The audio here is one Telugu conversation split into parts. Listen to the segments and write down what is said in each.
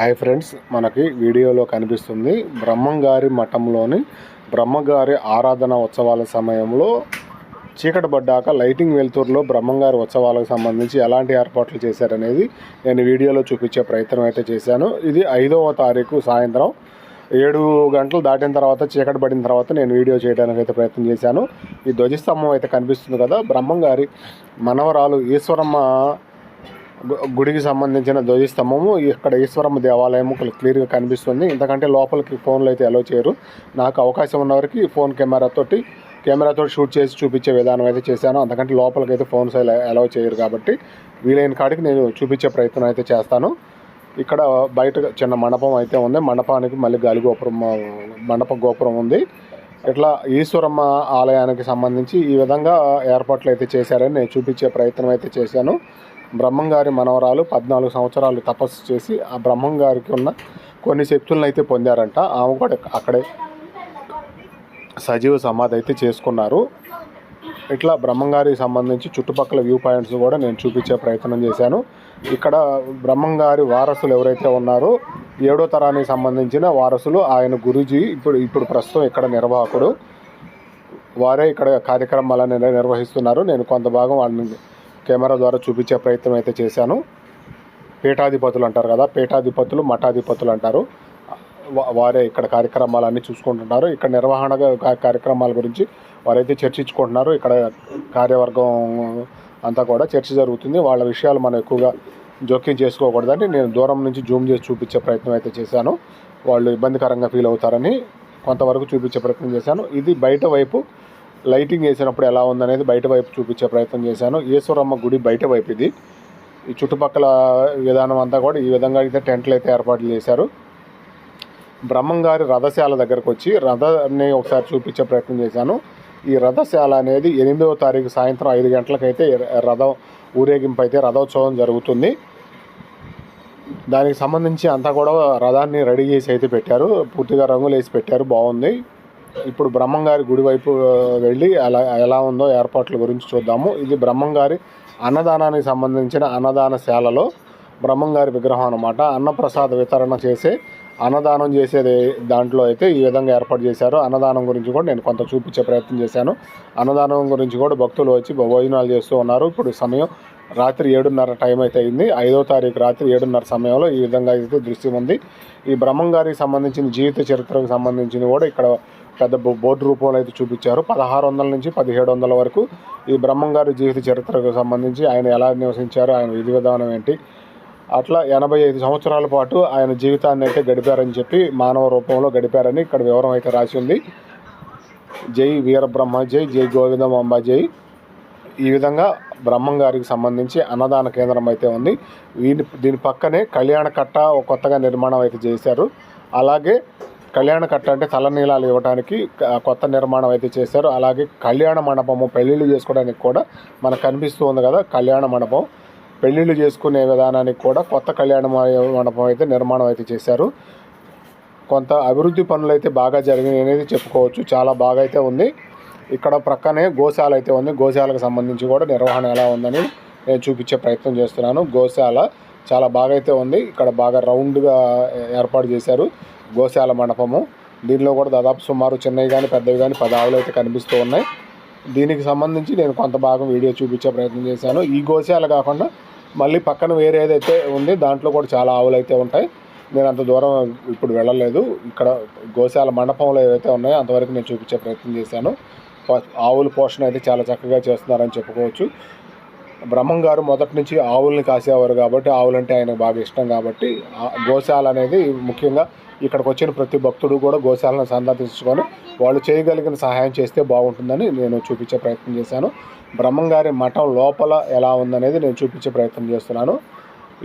హాయ్ ఫ్రెండ్స్ మనకి వీడియోలో కనిపిస్తుంది బ్రహ్మంగారి మఠంలోని బ్రహ్మగారి ఆరాధన ఉత్సవాల సమయంలో చీకటి పడ్డాక లైటింగ్ వెలుతురులో బ్రహ్మంగారి ఉత్సవాలకు సంబంధించి ఎలాంటి ఏర్పాట్లు చేశారనేది నేను వీడియోలో చూపించే ప్రయత్నం అయితే చేశాను. ఇది ఐదవ తారీఖు సాయంత్రం. ఏడు గంటలు దాటిన తర్వాత చీకటి పడిన తర్వాత నేను వీడియో చేయడానికి అయితే ప్రయత్నం చేశాను. ఈ ధ్వజస్తంభం అయితే కనిపిస్తుంది కదా బ్రహ్మంగారి మనవరాలు ఈశ్వరమ్మ గుడికి సంబంధించిన ధ్వజస్తంభము ఇక్కడ ఈశ్వరమ్మ దేవాలయము క్లియర్గా కనిపిస్తుంది. ఇంతకంటే లోపలికి ఫోన్లు అయితే అలో చేయరు. నాకు అవకాశం ఉన్నవరకు ఫోన్ కెమెరాతోటి కెమెరాతో షూట్ చేసి చూపించే విధానం అయితే చేశాను. అంతకంటే లోపలికి అయితే ఫోన్స్ అలౌ చేయరు కాబట్టి వీలైన కాడికి నేను చూపించే ప్రయత్నం అయితే చేస్తాను. ఇక్కడ బయట చిన్న మండపం అయితే ఉంది. మండపానికి మళ్ళీ గాలి గోపురం మండప గోపురం ఉంది. ఇట్లా ఈశ్వరమ్మ ఆలయానికి సంబంధించి ఈ విధంగా ఏర్పాట్లు అయితే చేశారని నేను చూపించే ప్రయత్నం అయితే చేశాను. బ్రహ్మంగారి మనవరాలు పద్నాలుగు సంవత్సరాలు తపస్సు చేసి ఆ బ్రహ్మంగారికి ఉన్న కొన్ని శక్తులను అయితే పొందారంట. ఆమె కూడా అక్కడే సజీవ సమాధి అయితే చేసుకున్నారు. ఇట్లా బ్రహ్మంగారికి సంబంధించి చుట్టుపక్కల వ్యూ పాయింట్స్ కూడా నేను చూపించే ప్రయత్నం చేశాను. ఇక్కడ బ్రహ్మంగారి వారసులు ఎవరైతే ఉన్నారో ఏడో తరానికి సంబంధించిన వారసులు ఆయన గురుజీ ఇప్పుడు ఇప్పుడు ప్రస్తుతం ఇక్కడ నిర్వాహకుడు. వారే ఇక్కడ కార్యక్రమాలను నిర్వహిస్తున్నారు. నేను కొంత భాగం వాళ్ళని కెమెరా ద్వారా చూపించే ప్రయత్నం అయితే చేశాను. పీఠాధిపతులు అంటారు కదా పీఠాధిపతులు మఠాధిపతులు అంటారు. వారే ఇక్కడ కార్యక్రమాలన్నీ చూసుకుంటున్నారు. ఇక్కడ నిర్వహణ కార్యక్రమాల గురించి వారైతే చర్చించుకుంటున్నారు. ఇక్కడ కార్యవర్గం అంతా కూడా చర్చ జరుగుతుంది. వాళ్ళ విషయాలు మనం ఎక్కువగా జోక్యం చేసుకోకూడదని నేను దూరం నుంచి జూమ్ చేసి చూపించే ప్రయత్నం అయితే చేశాను. వాళ్ళు ఇబ్బందికరంగా ఫీల్ అవుతారని కొంతవరకు చూపించే ప్రయత్నం చేశాను. ఇది బయట వైపు లైటింగ్ వేసినప్పుడు ఎలా ఉందనేది బయట వైపు చూపించే ప్రయత్నం చేశాను. ఈశ్వరమ్మ గుడి బయట వైపు ఇది. ఈ చుట్టుపక్కల విధానం అంతా కూడా ఈ విధంగా అయితే టెంట్లు అయితే ఏర్పాట్లు చేశారు. బ్రహ్మంగారి రథశాల దగ్గరకు వచ్చి రథాన్ని ఒకసారి చూపించే ప్రయత్నం చేశాను. ఈ రథశాల అనేది ఎనిమిదవ తారీఖు సాయంత్రం ఐదు గంటలకైతే రథం ఊరేగింపు అయితే రథోత్సవం జరుగుతుంది. దానికి సంబంధించి అంతా కూడా రథాన్ని రెడీ చేసి అయితే పెట్టారు. పూర్తిగా రంగులు వేసి పెట్టారు. బాగుంది. ఇప్పుడు బ్రహ్మంగారి గుడి వైపు వెళ్ళి అలా ఎలా ఉందో ఏర్పాట్ల గురించి చూద్దాము. ఇది బ్రహ్మంగారి అన్నదానానికి సంబంధించిన అన్నదానశాలలో బ్రహ్మంగారి విగ్రహం అనమాట అన్నప్రసాద వితరణ చేసే అన్నదానం చేసేది దాంట్లో అయితే ఈ విధంగా ఏర్పాటు చేశారు. అన్నదానం గురించి కూడా నేను కొంత చూపించే ప్రయత్నం చేశాను. అన్నదానం గురించి కూడా భక్తులు వచ్చి భోజనాలు చేస్తూ ఉన్నారు. ఇప్పుడు సమయం రాత్రి ఏడున్నర టైం అయితే అయింది. ఐదో తారీఖు రాత్రి ఏడున్నర సమయంలో ఈ విధంగా అయితే దృశ్యం ఉంది. ఈ బ్రహ్మంగారికి సంబంధించిన జీవిత చరిత్రకు సంబంధించింది కూడా ఇక్కడ పెద్ద బో- బోర్డు రూపంలో అయితే చూపించారు. పదహారు వందల నుంచి పదిహేడు వందల వరకు ఈ బ్రహ్మంగారి జీవిత చరిత్రకు సంబంధించి ఆయన ఎలా నివసించారు ఆయన విధి విధానం ఏంటి అట్లా ఎనభై ఐదు సంవత్సరాల పాటు ఆయన జీవితాన్ని అయితే గడిపారని చెప్పి మానవ రూపంలో గడిపారని ఇక్కడ వివరం అయితే రాసి ఉంది. జై వీరబ్రహ్మ జై జై గోవిందమాంబ జై. ఈ విధంగా బ్రహ్మం గారికి సంబంధించి అన్నదాన కేంద్రం అయితే ఉంది. దీని దీని పక్కనే కళ్యాణ కట్ట ఒక కొత్తగా నిర్మాణం అయితే చేశారు. అలాగే కళ్యాణ కట్ట అంటే తలనీలాలు ఇవ్వడానికి కొత్త నిర్మాణం అయితే చేశారు. అలాగే కళ్యాణ మండపము పెళ్ళిళ్ళు చేసుకోవడానికి కూడా మనకు కనిపిస్తూ ఉంది కదా కళ్యాణ మండపం. పెళ్ళిళ్ళు చేసుకునే విధానానికి కూడా కొత్త కళ్యాణ మండపం అయితే నిర్మాణం అయితే చేశారు. కొంత అభివృద్ధి పనులు అయితే బాగా జరిగినాయి అనేది చెప్పుకోవచ్చు. చాలా బాగా అయితే ఉంది. ఇక్కడ ప్రక్కనే గోశాల అయితే ఉంది. గోశాలకు సంబంధించి కూడా నిర్వహణ ఎలా ఉందని నేను చూపించే ప్రయత్నం చేస్తున్నాను. గోశాల చాలా బాగా అయితే ఉంది. ఇక్కడ బాగా రౌండ్గా ఏర్పాటు చేశారు. గోశాల మండపము. దీనిలో కూడా దాదాపు సుమారు చిన్నవి కానీ పెద్దవి కానీ పది ఆవులు అయితే కనిపిస్తూ ఉన్నాయి. దీనికి సంబంధించి నేను కొంత భాగం వీడియో చూపించే ప్రయత్నం చేశాను. ఈ గోశాల కాకుండా మళ్ళీ పక్కన వేరే ఏదైతే ఉంది దాంట్లో కూడా చాలా ఆవులు అయితే ఉంటాయి. నేను అంత దూరం ఇప్పుడు వెళ్ళలేదు. ఇక్కడ గోశాల మండపంలో ఏవైతే ఉన్నాయో అంతవరకు నేను చూపించే ప్రయత్నం చేశాను. ఆవుల పోషణ అయితే చాలా చక్కగా చేస్తున్నారని చెప్పుకోవచ్చు. బ్రహ్మం గారు మొదటి నుంచి ఆవుల్ని కాసేవారు కాబట్టి ఆవులంటే ఆయనకు బాగా ఇష్టం కాబట్టి గోశాల అనేది ముఖ్యంగా ఇక్కడికి వచ్చిన ప్రతి భక్తుడు కూడా గోశాలను సందర్శించుకొని వాళ్ళు చేయగలిగిన సహాయం చేస్తే బాగుంటుందని నేను చూపించే ప్రయత్నం చేశాను. బ్రహ్మం గారి మఠం లోపల ఎలా ఉందనేది నేను చూపించే ప్రయత్నం చేస్తున్నాను.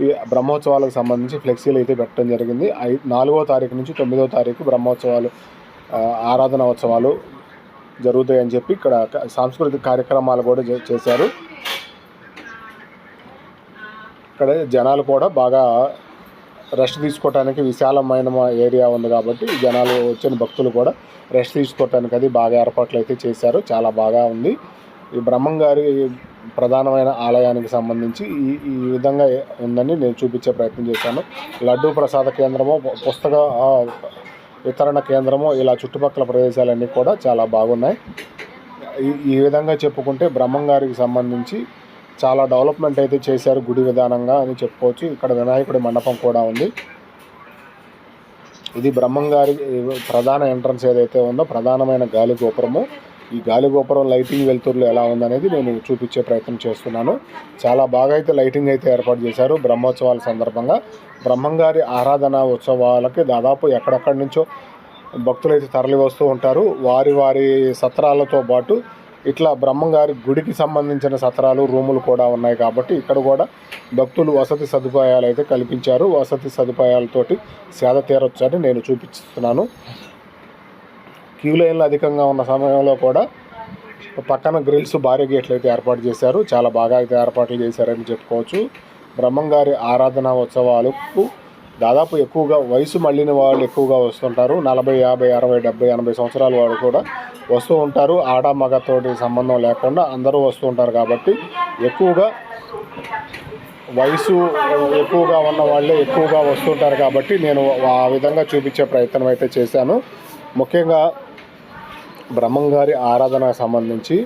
ఈ బ్రహ్మోత్సవాలకు సంబంధించి ఫ్లెక్సీలు అయితే పెట్టడం జరిగింది. ఐ నాలుగో తారీఖు నుంచి తొమ్మిదో తారీఖు బ్రహ్మోత్సవాలు ఆరాధన ఉత్సవాలు జరుగుతాయని చెప్పి ఇక్కడ సాంస్కృతిక కార్యక్రమాలు కూడా చే- చేశారు. ఇక్కడ జనాలు కూడా బాగా రెస్ట్ తీసుకోవటానికి విశాలమైన ఏరియా ఉంది కాబట్టి జనాలు వచ్చిన భక్తులు కూడా రెస్ట్ తీసుకోవటానికి అది బాగా ఏర్పాట్లు అయితే చేశారు. చాలా బాగా ఉంది. ఈ బ్రహ్మంగారి ప్రధానమైన ఆలయానికి సంబంధించి ఈ ఈ విధంగా ఉందని నేను చూపించే ప్రయత్నం చేశాను. లడ్డూ ప్రసాద కేంద్రము పుస్తక వితరణ కేంద్రము ఇలా చుట్టుపక్కల ప్రదేశాలన్నీ కూడా చాలా బాగున్నాయి. ఈ ఈ విధంగా చెప్పుకుంటే బ్రహ్మంగారికి సంబంధించి చాలా డెవలప్మెంట్ అయితే చేశారు గుడి విధానంగా అని చెప్పుకోవచ్చు. ఇక్కడ వినాయకుడి మండపం కూడా ఉంది. ఇది బ్రహ్మంగారి ప్రధాన ఎంట్రన్స్ ఏదైతే ఉందో ప్రధానమైన గాలి గోపురము. ఈ గాలి గోపురం లైటింగ్ వెలుతురులు ఎలా ఉందనేది నేను చూపించే ప్రయత్నం చేస్తున్నాను. చాలా బాగా అయితే లైటింగ్ అయితే ఏర్పాటు చేశారు బ్రహ్మోత్సవాల సందర్భంగా. బ్రహ్మంగారి ఆరాధన ఉత్సవాలకి దాదాపు ఎక్కడెక్కడి నుంచో భక్తులు అయితే తరలి వస్తూ ఉంటారు. వారి వారి సత్రాలతో పాటు ఇట్లా బ్రహ్మంగారి గుడికి సంబంధించిన సత్రాలు రూములు కూడా ఉన్నాయి కాబట్టి ఇక్కడ కూడా భక్తులు వసతి సదుపాయాలు అయితే కల్పించారు. వసతి సదుపాయాలతోటి సేద తీరొచ్చని నేను చూపిస్తున్నాను. క్యూ లైన్లు అధికంగా ఉన్న సమయంలో కూడా పక్కన గ్రిల్స్ భారీ గేట్లు అయితే ఏర్పాటు చేశారు. చాలా బాగా అయితే ఏర్పాట్లు చేశారని చెప్పుకోవచ్చు. బ్రహ్మంగారి ఆరాధన ఉత్సవాలకు దాదాపు ఎక్కువగా వయసు మళ్ళిన వాళ్ళు ఎక్కువగా వస్తుంటారు. నలభై యాభై అరవై డెబ్బై ఎనభై సంవత్సరాల వాళ్ళు కూడా వస్తూ ఉంటారు. ఆడ మగతోటి సంబంధం లేకుండా అందరూ వస్తూ ఉంటారు కాబట్టి ఎక్కువగా వయసు ఎక్కువగా ఉన్న వాళ్ళే ఎక్కువగా వస్తుంటారు కాబట్టి నేను ఆ విధంగా చూపించే ప్రయత్నం అయితే చేశాను. ముఖ్యంగా బ్రహ్మంగారి ఆరాధనకు సంబంధించి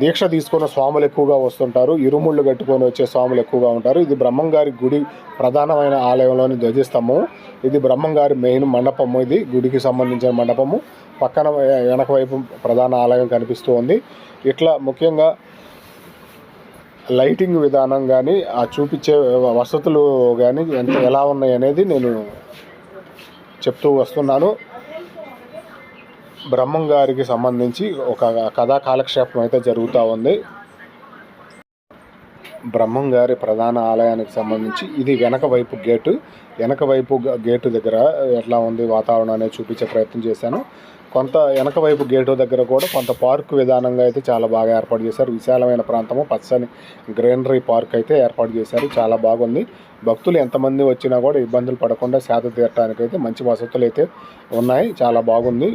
దీక్ష తీసుకున్న స్వాములు ఎక్కువగా వస్తుంటారు. ఇరుముళ్ళు కట్టుకొని వచ్చే స్వాములు ఎక్కువగా ఉంటారు. ఇది బ్రహ్మంగారి గుడి ప్రధానమైన ఆలయంలోని ధ్వజస్తంభం. ఇది బ్రహ్మంగారి మెయిన్ మండపము. ఇది గుడికి సంబంధించిన మండపము. పక్కన వెనక వైపు ప్రధాన ఆలయం కనిపిస్తూ ఉంది. ఇట్లా ముఖ్యంగా లైటింగ్ విధానం కానీ ఆ చూపించే వసతులు కానీ ఎంత ఎలా ఉన్నాయి అనేది నేను చెప్తూ వస్తున్నాను. బ్రహ్మం గారికి సంబంధించి ఒక కథా కాలక్షేపం అయితే జరుగుతూ ఉంది. బ్రహ్మం గారి ప్రధాన ఆలయానికి సంబంధించి ఇది వెనక వైపు గేటు. వెనక వైపు గేటు దగ్గర ఎట్లా ఉంది వాతావరణం అనేది చూపించే ప్రయత్నం చేశాను. కొంత వెనక వైపు గేటు దగ్గర కూడా కొంత పార్క్ విధానంగా అయితే చాలా బాగా ఏర్పాటు చేశారు. విశాలమైన ప్రాంతము. పచ్చని గ్రీనరీ పార్క్ అయితే ఏర్పాటు చేశారు. చాలా బాగుంది. భక్తులు ఎంతమంది వచ్చినా కూడా ఇబ్బందులు పడకుండా సేద తీరటానికి అయితే మంచి వసతులు అయితే ఉన్నాయి. చాలా బాగుంది.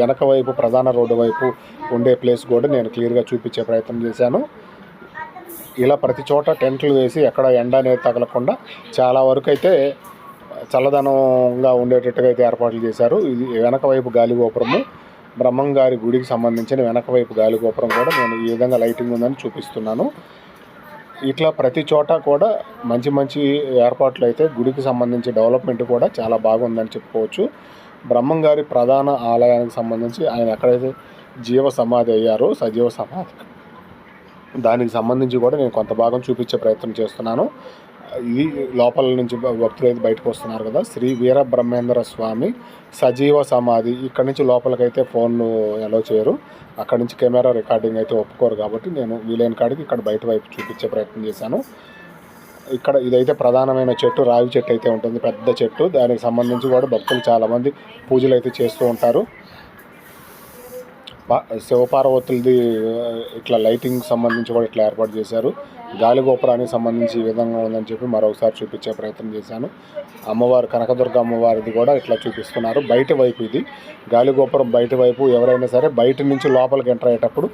వెనక వైపు ప్రధాన రోడ్డు వైపు ఉండే ప్లేస్ కూడా నేను క్లియర్గా చూపించే ప్రయత్నం చేశాను. ఇలా ప్రతి చోట టెంట్లు వేసి ఎక్కడ ఎండ అనేది తగలకుండా చాలా వరకు అయితే చల్లదనంగా ఉండేటట్టుగా అయితే ఏర్పాట్లు చేశారు. ఇది వెనక వైపు గాలి గోపురము బ్రహ్మంగారి గుడికి సంబంధించిన వెనక వైపు గాలి గోపురం కూడా నేను ఈ విధంగా లైటింగ్ ఉందని చూపిస్తున్నాను. ఇట్లా ప్రతి చోట కూడా మంచి మంచి ఏర్పాట్లు అయితే గుడికి సంబంధించి డెవలప్మెంట్ కూడా చాలా బాగుందని చెప్పుకోవచ్చు. బ్రహ్మం గారి ప్రధాన ఆలయానికి సంబంధించి ఆయన ఎక్కడైతే జీవ సమాధి అయ్యారో సజీవ సమాధి దానికి సంబంధించి కూడా నేను కొంత భాగం చూపించే ప్రయత్నం చేస్తున్నాను. ఇది లోపల నుంచి భక్తులు అయితే బయటకు వస్తున్నారు కదా. శ్రీ వీర బ్రహ్మేంద్ర స్వామి సజీవ సమాధి. ఇక్కడ నుంచి లోపలికైతే ఫోన్ అలో చేయరు. అక్కడ నుంచి కెమెరా రికార్డింగ్ అయితే ఒప్పుకోరు కాబట్టి నేను వీలైన కాడికి ఇక్కడ బయట వైపు చూపించే ప్రయత్నం చేశాను. ఇక్కడ ఇదైతే ప్రధానమైన చెట్టు. రావి చెట్టు అయితే ఉంటుంది. పెద్ద చెట్టు. దానికి సంబంధించి కూడా భక్తులు చాలామంది పూజలు అయితే చేస్తూ ఉంటారు. శివపార్వతులది ఇట్లా లైటింగ్ సంబంధించి కూడా ఇట్లా ఏర్పాటు చేశారు. గాలి గోపురానికి సంబంధించి ఈ విధంగా ఉందని చెప్పి మరొకసారి చూపించే ప్రయత్నం చేశాను. అమ్మవారు కనకదుర్గ అమ్మవారిది కూడా ఇట్లా చూపిస్తున్నారు. బయట వైపు ఇది. గాలి గోపురం బయట వైపు ఎవరైనా సరే బయట నుంచి లోపలికి ఎంటర్ అయ్యేటప్పుడు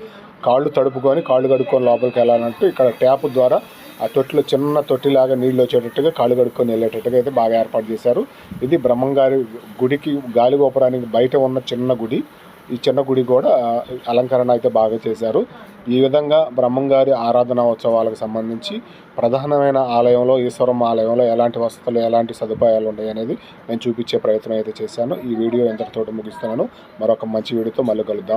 కాళ్ళు తడుపుకొని కాళ్ళు కడుక్కొని లోపలికి వెళ్ళాలంటూ ఇక్కడ ట్యాప్ ద్వారా ఆ తొట్టిలో చిన్న తొట్టిలాగా నీళ్ళు వచ్చేటట్టుగా కాళ్ళు కడుక్కొని వెళ్ళేటట్టుగా అయితే బాగా ఏర్పాటు చేశారు. ఇది బ్రహ్మంగారి గుడికి గాలి గోపురానికి బయట ఉన్న చిన్న గుడి. ఈ చిన్న గుడి కూడా అలంకరణ అయితే బాగా చేశారు. ఈ విధంగా బ్రహ్మంగారి ఆరాధన ఉత్సవాలకు సంబంధించి ప్రధానమైన ఆలయంలో ఈశ్వరం ఆలయంలో ఎలాంటి వసతులు ఎలాంటి సదుపాయాలు ఉన్నాయి అనేది నేను చూపించే ప్రయత్నం అయితే చేశాను. ఈ వీడియో ఎంతటితోటి ముగిస్తున్నాను. మరొక మంచి వీడియోతో మళ్ళీ కలుద్దాం.